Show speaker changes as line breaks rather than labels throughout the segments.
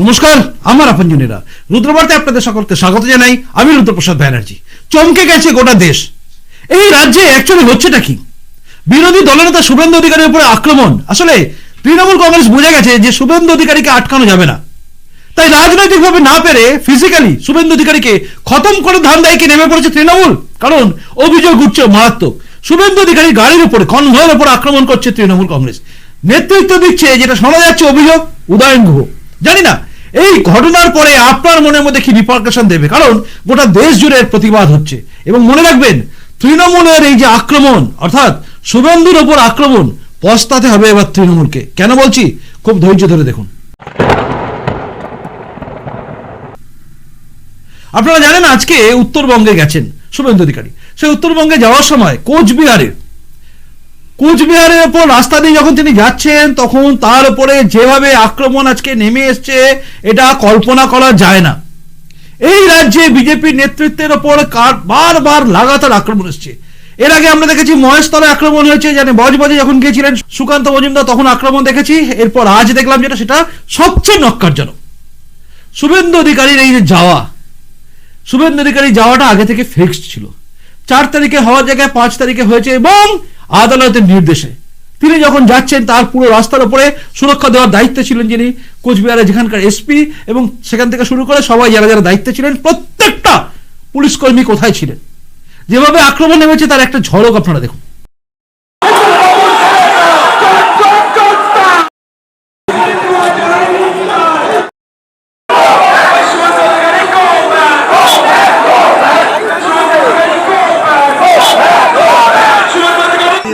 নমস্কার, আমার আপনজনেরা। রুদ্রবার্তে আপনাদের সকলকে স্বাগত জানাই। আমি রুদ্রপ্রসাদ ব্যানার্জি। চমকে গেছে গোটা দেশ। এই রাজ্যে অ্যাকচুয়ালি হচ্ছেটা কি? বিরোধী দলনেতা শুভেন্দু অধিকারীর উপরে আক্রমণ। আসলে, তৃণমূল কংগ্রেস বুঝে গেছে যে শুভেন্দু অধিকারীকে আটকানো যাবে না। তাই রাজনৈতিকভাবে না পেরে ফিজিক্যালি শুভেন্দু অধিকারীকে খতম করে ধান্দায় নেমে পড়েছে তৃণমূল। কারণ, অভিযোগ উঠছে মারাত্মক। শুভেন্দু অধিকারী গাড়ির উপরে কনভয়ের উপর আক্রমণ করছে তৃণমূল কংগ্রেস। নেতৃত্ব দিচ্ছে যেটা শোনা যাচ্ছে অভিযোগ, উদয়ন গুহ। জানি না। এই ঘটনার পরে আপনার মনের মধ্যে কি রিপার্কেশন দেবে? কারণ গোটা দেশ জুড়ে প্রতিবাদ হচ্ছে। এবং মনে রাখবেন, তৃণমূলের এই যে আক্রমণ, অর্থাৎ শুভেন্দুর ওপর আক্রমণ, পস্তাতে হবে এবার তৃণমূলকে। কেন বলছি? খুব ধৈর্য ধরে দেখুন। আপনারা জানেন আজকে উত্তরবঙ্গে গেছেন শুভেন্দু অধিকারী। সেই উত্তরবঙ্গে যাওয়ার সময় কোচবিহারে কোচবিহারের ওপর রাস্তা দিয়ে যখন তিনি যাচ্ছেন, তখন তার উপরে যেভাবে আক্রমণ আজকে নেমে এসছে, এটা কল্পনা করা যায় না। এই রাজ্যে বিজেপির নেতৃত্বের ওপর বারবার লাগাতার আক্রমণ এসছে। এর আগে আমরা দেখেছি মহেশতলে আক্রমণ হয়েছে জানে বজবজে যখন গিয়েছিলেন, সুকান্ত মজুমদার তখন আক্রমণ দেখেছি। এরপর আজ দেখলাম যেটা, সেটা সবচেয়ে নক্কারজনক শুভেন্দু অধিকারীর এই যে যাওয়া, শুভেন্দু অধিকারী যাওয়াটা আগে থেকে ফিক্সড ছিল। চার তারিখে হওয়ার জায়গায় পাঁচ তারিখে হয়েছে এবং আদালতের নির্দেশে। তিনি যখন যাচ্ছেন, তার পুরো রাস্তার উপরে সুরক্ষা দেওয়ার দায়িত্বে ছিলেন যিনি কোচবিহারে যেখানকার এসপি এবং সেখান থেকে শুরু করে সবাই যারা যারা দায়িত্বে ছিলেন, প্রত্যেকটা পুলিশ কর্মী কোথায় ছিলেন? যেভাবে আক্রমণ নেমেছে, তার একটা ঝড়ক আপনারা দেখুন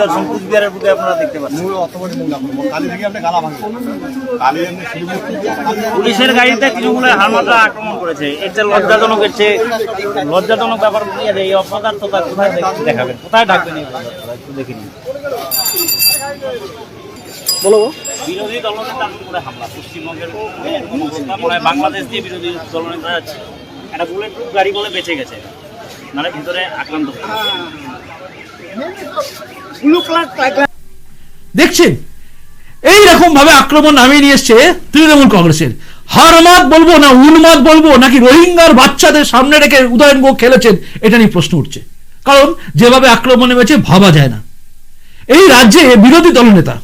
দর্শন কুচবিহারের বুকে আপনারা দেখতে পাচ্ছেন
মূল অর্থবড়ি মূল আপনার কালী থেকে আপনি গালা ভাঙে কালী এমনি শিলিগুড়ি
পুলিশের গাড়িতে তৃণমূলের হারমাতরা আক্রমণ করেছে। এর চেয়ে লজ্জাজনক এর চেয়ে লজ্জাজনক ব্যাপার নিয়ে এই অপদার্থতা কোথায় দেখ- দেখাবেন? কোথায় ডাকবেন? একটু দেখে নিন। বিরোধী দলনেতার উপরে হামলা। পশ্চিমবঙ্গের মনে বাংলাদেশ দিয়ে বিরোধী দলনেতা যাচ্ছে। একটা বুলেট প্রুফ গাড়ি বলে বেঁচে গেছে। নাহলে ভিতরে আক্রান্ত হয়ে
দেখছেন? রকম ভাবে আক্রমণ নামিয়ে নিয়ে এসছে তৃণমূল কংগ্রেসের। হারমাত বলব না উন্মাদ বলব, নাকি রোহিঙ্গার বাচ্চাদের সামনে রেখে উদয়ন গো খেলেছেন, এটা নিয়ে প্রশ্ন উঠছে। কারণ যেভাবে আক্রমণ নেমেছে, ভাবা যায় না। এই রাজ্যে বিরোধী দলনেতা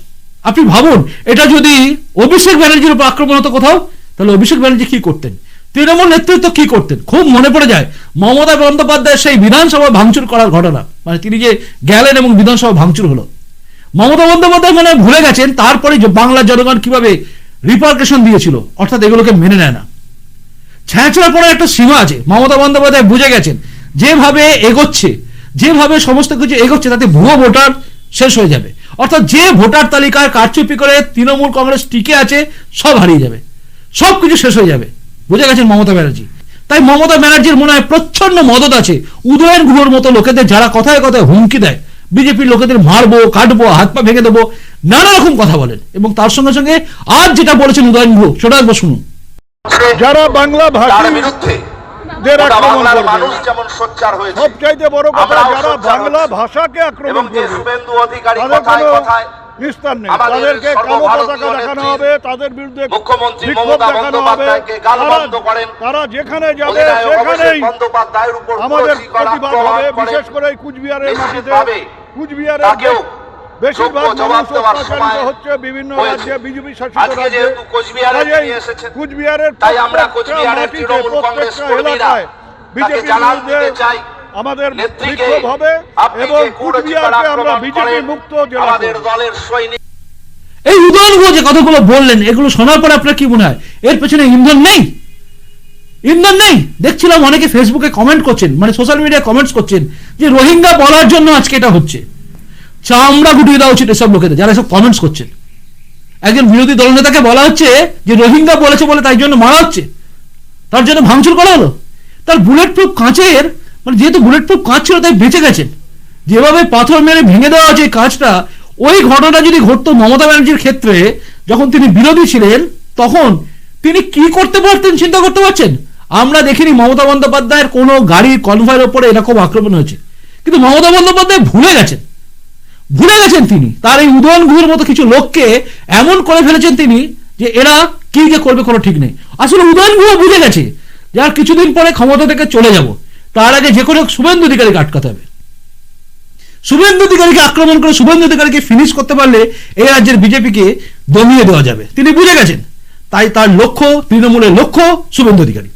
আপনি ভাবুন, এটা যদি অভিষেক ব্যানার্জির উপর আক্রমণ হতো কোথাও, তাহলে অভিষেক ব্যানার্জি কি করতেন? তৃণমূল নেতৃত্ব কি করতেন? খুব মনে পড়ে যায়, মমতা বন্দ্যোপাধ্যায়ের সেই বিধানসভা ভাঙচুর করার ঘটনা মানে তিনি যে গেলেন এবং বিধানসভা ভাঙচুর হলো। মমতা বন্দ্যোপাধ্যায় মনে ভুলে গেছেন, তারপরে বাংলার জনগণ কীভাবে রিপার্কেশন দিয়েছিল, অর্থাৎ এগুলোকে মেনে নেয় না। ছ্যাঁচড়া পড়ার একটা সীমা আছে, মমতা বন্দ্যোপাধ্যায় বুঝে গেছেন, যেভাবে এগোচ্ছে, যেভাবে সমস্ত কিছু এগোচ্ছে, তাতে ভুয়ো ভোটার শেষ হয়ে যাবে। অর্থাৎ যে ভোটার তালিকায় কারচুপি করে তৃণমূল কংগ্রেস টিকে আছে, সব হারিয়ে যাবে। সব কিছু শেষ হয়ে যাবে। বুঝে গেছেন মমতা ব্যানার্জি? তাই মমতা ব্যানার্জির মনে হয় প্রচ্ছন্ন মদত আছে, উদয়ন গুহর মতো লোকেদের যারা কথায় কথায় হুমকি দেয়। বিজেপির লোকেদের মারবো কাটবো হাত পা ভেঙে দেবো নানা রকম কথা বলেন। এবং তার সঙ্গে সঙ্গে আজ যেটা বলেছেন উদয়ন গুহ সেটা একবার শুনুন।
যারা বাংলা
তার
ভাষী
বিরুদ্ধে
দের
গোটা
আক্রমণ
বাংলার
করবে।
মানুষ যেমন সোচ্চার হয়েছে
সবচাইতে বড় কথা যারা বাংলা ভাষাকে আক্রমণ করবে
শুভেন্দু অধিকারী
তাদের
কথায়
কোনো
কথায়
নিস্তার নেই। তাদেরকে কালো পতাকা দেখানো হবে তাদের বিরুদ্ধে বিক্ষোভ দেখানো হবে। তারা- যেখানে যাবে সেখানেই
অভিষেক বন্দ্যোপাধ্যায়ের উপর
আমাদের
প্রতিবাদ
প্রতিবাদ হবে বিশেষ করে এই কুচবিহারের মাটিতে।
তাকেও
বেশিরভাগ
যোগ্য
মানুষ অত্যাচারিত হচ্ছে বিভিন্ন রাজ্যে বিজেপি শাসিত রাজ্যে।
কোচবিহারে
কুচবিহারের
তাই আমরা
প্রত্যেকটা এলাকায় বিরুদ্ধে আমাদের
নেত্রীকে
বিক্ষোভ হবে এবং কুচবিহারকে আমরা বিজেপি মুক্ত জেলা
দলের
এই গুহ যে কথাগুলো বললেন এগুলো শোনার পরে আপনার কি মনে হয়? এর পেছনে ইন্ধন নেই? ইন্ধন নেই। দেখছিলাম অনেকে ফেসবুকে কমেন্ট করছেন মানে সোশ্যাল মিডিয়ায় কমেন্টস করছেন, যে রোহিঙ্গা বলার জন্য আজকে এটা হচ্ছে। চামড়া গুটিয়ে দেওয়া উচিত এসব লোকেদের, যারা এসব কমেন্টস করছেন। একজন বিরোধী দলনেতাকে বলা হচ্ছে যে রোহিঙ্গা বলেছে বলে তাই জন্য মারা হচ্ছে। তার জন্য ভাঙচুর করা হলো। তার বুলেট প্রুফ কাঁচের মানে যেহেতু বুলেট প্রুফ কাঁচ ছিল তাই বেঁচে গেছেন। যেভাবে পাথর মেরে ভেঙে দেওয়া হচ্ছে এই কাঁচটা, ওই ঘটনা যদি ঘটতো মমতা ব্যানার্জির ক্ষেত্রে, যখন তিনি বিরোধী ছিলেন, তখন তিনি কি করতে পারতেন, চিন্তা করতে পারছেন? আমরা দেখিনি মমতা বন্দ্যোপাধ্যায়ের কোনো গাড়ির কনভয়ের ওপরে এরকম আক্রমণ হয়েছে। কিন্তু মমতা বন্দ্যোপাধ্যায় ভুলে গেছেন। ভুলে গেছেন তিনি। তার এই উদয়ন গুহের মতো কিছু লোককে এমন করে ফেলেছেন তিনি যে এরা কি যে করবে কোনো ঠিক নেই। আসলে উদয়ন গুহ বুঝে গেছে যার কিছুদিন পরে ক্ষমতা থেকে চলে যাব। তার আগে যে কোনো শুভেন্দু অধিকারীকে আটকাতে হবে। শুভেন্দু অধিকারীকে আক্রমণ করে শুভেন্দু অধিকারীকে ফিনিশ করতে পারলে এই রাজ্যের বিজেপিকে দমিয়ে দেওয়া যাবে। তিনি বুঝে গেছেন। তাই তার লক্ষ্য, তৃণমূলের লক্ষ্য শুভেন্দু অধিকারী।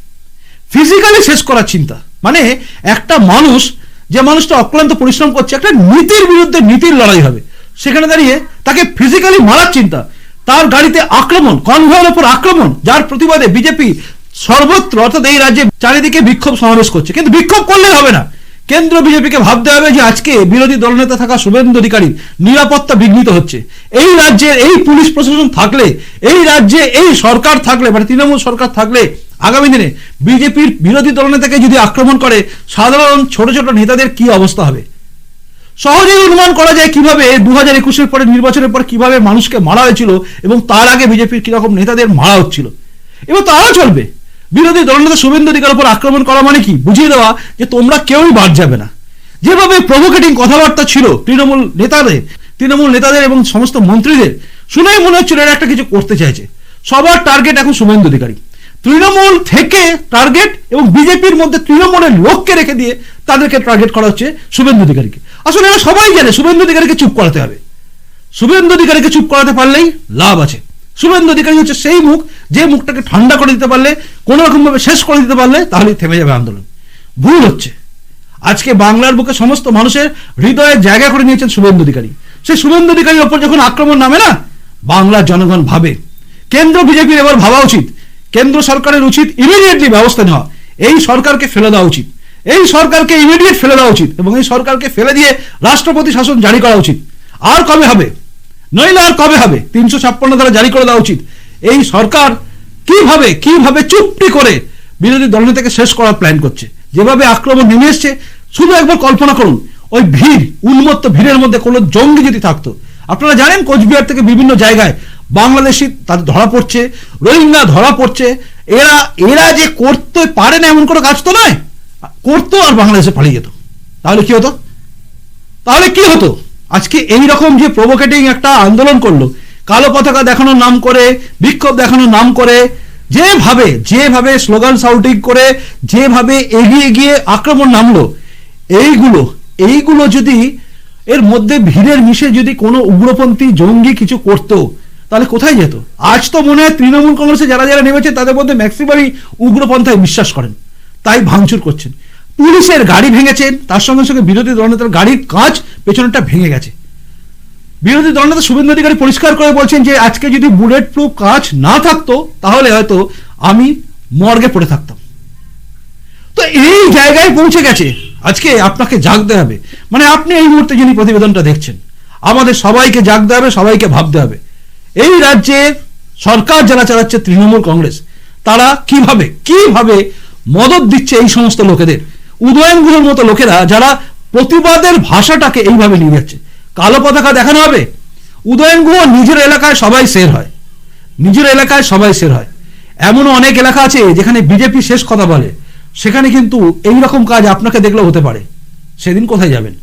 ফিজিক্যালি শেষ করার চিন্তা। মানে একটা মানুষ, যে মানুষটা অক্লান্ত পরিশ্রম করছে, একটা নীতির বিরুদ্ধে নীতির লড়াই হবে। সেখানে দাঁড়িয়ে তাকে ফিজিক্যালি মারার চিন্তা। তার গাড়িতে আক্রমণ কনভয়ের ওপর আক্রমণ, যার প্রতিবাদে বিজেপি সর্বত্র, অর্থাৎ এই রাজ্যে চারিদিকে বিক্ষোভ সমাবেশ করছে। কিন্তু বিক্ষোভ করলে হবে না। কেন্দ্র বিজেপিকে ভাবতে হবে যে আজকে বিরোধী দলনেতা থাকা শুভেন্দু অধিকারীর নিরাপত্তা বিঘ্নিত হচ্ছে। এই রাজ্যে এই পুলিশ প্রশাসন থাকলে, এই রাজ্যে এই সরকার থাকলে মানে তৃণমূল সরকার থাকলে, আগামী দিনে বিজেপির বিরোধী দলনেতাকে যদি আক্রমণ করে, সাধারণ ছোট ছোট নেতাদের কি অবস্থা হবে? সহজেই অনুমান করা যায় কীভাবে দু হাজার একুশের পরে নির্বাচনের পর কীভাবে মানুষকে মারা হয়েছিল এবং তার আগে বিজেপির কীরকম নেতাদের মারা হচ্ছিল। এবার তারাও চলবে। বিরোধী দলনেতা শুভেন্দু অধিকার উপর আক্রমণ করা মানে কি? বুঝিয়ে দেওয়া যে তোমরা কেউই বাদ যাবে না। যেভাবে প্রভোকেটিং কথাবার্তা ছিল তৃণমূল নেতাদের তৃণমূল নেতাদের এবং সমস্ত মন্ত্রীদের, শুনেই মনে হচ্ছিল এরা একটা কিছু করতে চাইছে। সবার টার্গেট এখন শুভেন্দু অধিকারী। তৃণমূল থেকে টার্গেট এবং বিজেপির মধ্যে তৃণমূলের লোককে রেখে দিয়ে তাদেরকে টার্গেট করা হচ্ছে শুভেন্দু অধিকারীকে। আসলে এরা সবাই জানে শুভেন্দু অধিকারীকে চুপ করাতে হবে। শুভেন্দু অধিকারীকে চুপ করাতে পারলেই লাভ আছে। শুভেন্দু অধিকারী হচ্ছে সেই মুখ যে মুখটাকে ঠান্ডা করে দিতে পারলে, কোনো রকম ভাবে শেষ করে দিতে পারলে, তাহলেই থেমে যাবে আন্দোলন। ভুল হচ্ছে। আজকে বাংলার বুকে সমস্ত মানুষের হৃদয়ে জায়গা করে নিয়েছেন শুভেন্দু অধিকারী। সেই শুভেন্দু অধিকারীর ওপর যখন আক্রমণ নামে না, বাংলার জনগণ ভাবে। কেন্দ্র বিজেপির এবার ভাবা উচিত। কেন্দ্র সরকারের উচিত ইমিডিয়েটলি ব্যবস্থা নেওয়া। এই সরকারকে ফেলে দেওয়া উচিত। এই সরকারকে ইমিডিয়েট ফেলে দেওয়া উচিত এবং এই সরকারকে ফেলে দিয়ে রাষ্ট্রপতি শাসন জারি করা উচিত। আর কবে হবে? নইলে আর কবে হবে? তিনশো ছাপ্পান্ন দ্বারা জারি করে দেওয়া উচিত। এই সরকার কীভাবে কীভাবে চুপটি করে বিরোধী দলনেতাকে শেষ করার প্ল্যান করছে? যেভাবে আক্রমণ নেমে এসছে, শুধু একবার কল্পনা করুন, ওই ভিড়, উন্মত্ত ভিড়ের মধ্যে কোনো জঙ্গি যদি থাকতো। আপনারা জানেন কোচবিহার থেকে বিভিন্ন জায়গায় বাংলাদেশি তাদের ধরা পড়ছে, রোহিঙ্গা ধরা পড়ছে। এরা এরা যে করতে পারে না এমন কোনো কাজ তো নয়। করতো আর বাংলাদেশে পালিয়ে যেত। তাহলে কি হতো? তাহলে কি হতো? আজকে এই রকম যে প্রভোকেটিং একটা আন্দোলন করল কালো পতাকা দেখানোর নাম করে, বিক্ষোভ দেখানোর নাম করে, যেভাবে যেভাবে স্লোগান সাউটিং করে, যেভাবে এগিয়ে গিয়ে আক্রমণ নামলো, এইগুলো এইগুলো যদি এর মধ্যে ভিড়ের মিশে যদি কোনো উগ্রপন্থী জঙ্গি কিছু করতো, তাহলে কোথায় যেত? আজ তো মনে হয় তৃণমূল কংগ্রেসে যারা যারা নেমেছে, তাদের মধ্যে ম্যাক্সিমামই উগ্রপন্থায় বিশ্বাস করেন, তাই ভাঙচুর করছেন। পুলিশের গাড়ি ভেঙেছেন, তার সঙ্গে সঙ্গে বিরোধী দলনেতার গাড়ির কাঁচ পেছনেরটা ভেঙে গেছে। বিরোধী দলনেতা শুভেন্দু অধিকারী পরিষ্কার করে বলছেন যে আজকে যদি বুলেট প্রুফ কাজ না থাকতো, তাহলে হয়তো আমি মর্গে পড়ে থাকতাম। তো এই জায়গায় পৌঁছে গেছে। আজকে আপনাকে জাগতে হবে। মানে আপনি এই মুহূর্তে যিনি প্রতিবেদনটা দেখছেন, আমাদের সবাইকে জাগতে হবে, সবাইকে ভাবতে হবে। এই রাজ্যে সরকার যারা চালাচ্ছে তৃণমূল কংগ্রেস, তারা কীভাবে কীভাবে মদত দিচ্ছে এই সমস্ত লোকেদের? উদয়নগুলোর মতো লোকেরা যারা প্রতিবাদের ভাষাটাকে এইভাবে নিয়ে যাচ্ছে। কালো পতাকা দেখানো হবে? উদয়ন গুহ নিজের এলাকায় সবাই শের হয়। নিজের এলাকায় সবাই শের হয়। এমনও অনেক এলাকা আছে যেখানে বিজেপি শেষ কথা বলে। সেখানে কিন্তু এই রকম কাজ আপনাকে দেখলেও হতে পারে। সেদিন কোথায় যাবেন?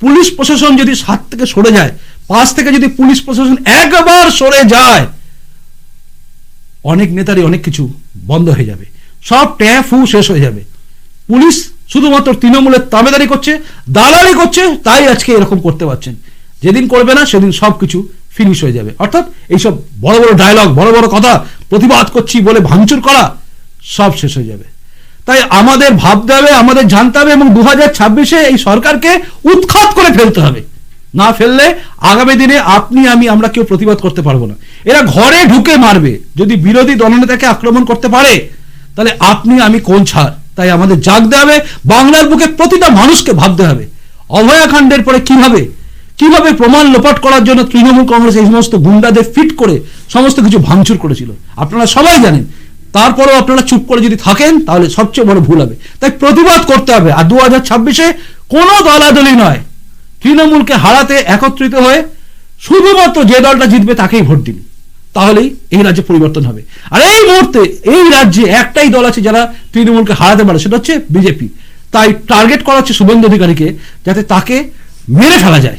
পুলিশ প্রশাসন যদি সাত থেকে সরে যায়, পাঁচ থেকে যদি পুলিশ প্রশাসন একবার সরে যায়, অনেক নেতারই অনেক কিছু বন্ধ হয়ে যাবে। সব ট্যাঁ ফু শেষ হয়ে যাবে। পুলিশ শুধুমাত্র তৃণমূলের তাবেদারি করছে, দালালি করছে, তাই আজকে এরকম করতে পারছেন। যেদিন করবে না, সেদিন সব কিছু ফিনিশ হয়ে যাবে। অর্থাৎ এইসব বড় বড় ডায়লগ বড় বড় কথা, প্রতিবাদ করছি বলে ভাঙচুর করা, সব শেষ হয়ে যাবে। তাই আমাদের ভাবতে হবে, আমাদের জানতে হবে এবং দু হাজার ছাব্বিশে এই সরকারকে উৎখাত করে ফেলতে হবে। না ফেললে আগামী দিনে আপনি, আমি, আমরা কেউ প্রতিবাদ করতে পারব না। এরা ঘরে ঢুকে মারবে। যদি বিরোধী দলনেতাকে আক্রমণ করতে পারে, তাহলে আপনি, আমি কোন ছাড়? তাই আমাদের জাগতে হবে। বাংলার বুকে প্রতিটা মানুষকে ভাবতে হবে। অভয়াকাণ্ডের পরে কীভাবে কীভাবে প্রমাণ লোপাট করার জন্য তৃণমূল কংগ্রেস এই সমস্ত গুন্ডাদের ফিট করে সমস্ত কিছু ভাঙচুর করেছিল? আপনারা সবাই জানেন। তারপরেও আপনারা চুপ করে যদি থাকেন, তাহলে সবচেয়ে বড় ভুল হবে। তাই প্রতিবাদ করতে হবে। আর দু হাজার ছাব্বিশে কোনো দলাদলি নয়। তৃণমূলকে হারাতে একত্রিত হয়ে শুধুমাত্র যে দলটা জিতবে তাকেই ভোট দিন। তাহলেই এই রাজ্যে পরিবর্তন হবে। আর এই মুহূর্তে এই রাজ্যে একটাই দল আছে যারা তৃণমূলকে হারাতে পারে, সেটা হচ্ছে বিজেপি। তাই টার্গেট করা হচ্ছে শুভেন্দু অধিকারীকে যাতে তাকে মেরে ফেলা যায়।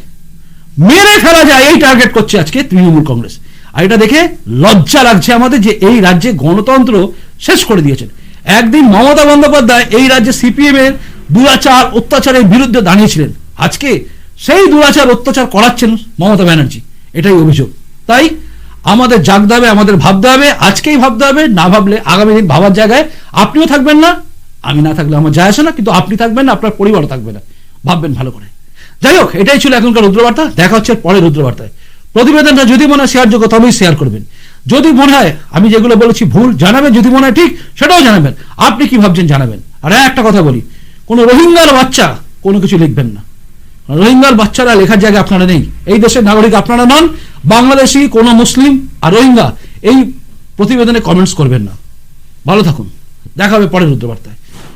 মেরে ফেলা যায়, এই টার্গেট করছে আজকে তৃণমূল কংগ্রেস। আর এটা দেখে লজ্জা লাগছে আমাদের যে এই রাজ্যে গণতন্ত্র শেষ করে দিয়েছেন। একদিন মমতা বন্দ্যোপাধ্যায় এই রাজ্যে সিপিএম এর দুরাচার অত্যাচারের বিরুদ্ধে দাঁড়িয়েছিলেন। আজকে সেই দুরাচার অত্যাচার করাচ্ছেন মমতা ব্যানার্জি। এটাই অভিযোগ। তাই আমাদের জাগতে হবে, আমাদের ভাবতে হবে, আজকেই ভাবতে হবে, না ভাবলে আগামী দিন ভাবার জায়গায় আপনিও থাকবেন না, আমি না থাকলে আমার যায় আসে না, কিন্তু আপনি থাকবেন না, আপনার পরিবারও থাকবে না। ভাববেন ভালো করে। যাই হোক, এটাই ছিল এখনকার রুদ্রবার্তা। দেখা হচ্ছে পরের রুদ্রবার্তায়। প্রতিবেদনটা যদি মনে হয় শেয়ারযোগ্য তবেই শেয়ার করবেন। যদি মনে হয় আমি যেগুলো বলেছি ভুল জানাবেন, যদি মনে হয় ঠিক, সেটাও জানাবেন। আপনি কি ভাবছেন জানাবেন? আর একটা কথা বলি, কোনো রোহিঙ্গার বাচ্চা কোনো কিছু লিখবেন না। রোহিঙ্গার বাচ্চারা লেখার জায়গায় আপনারা নেই। এই দেশের নাগরিক আপনারা নন, বাংলাদেশি, কোনো মুসলিম আর রোহিঙ্গা, এই প্রতিবেদনে কমেন্টস করবেন না। ভালো থাকুন। দেখা হবে পরের রুদ্রবার্তায়।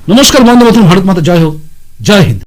নমস্কার বন্ধু ভারত মাতা, জয় হোক। জয় হিন্দ।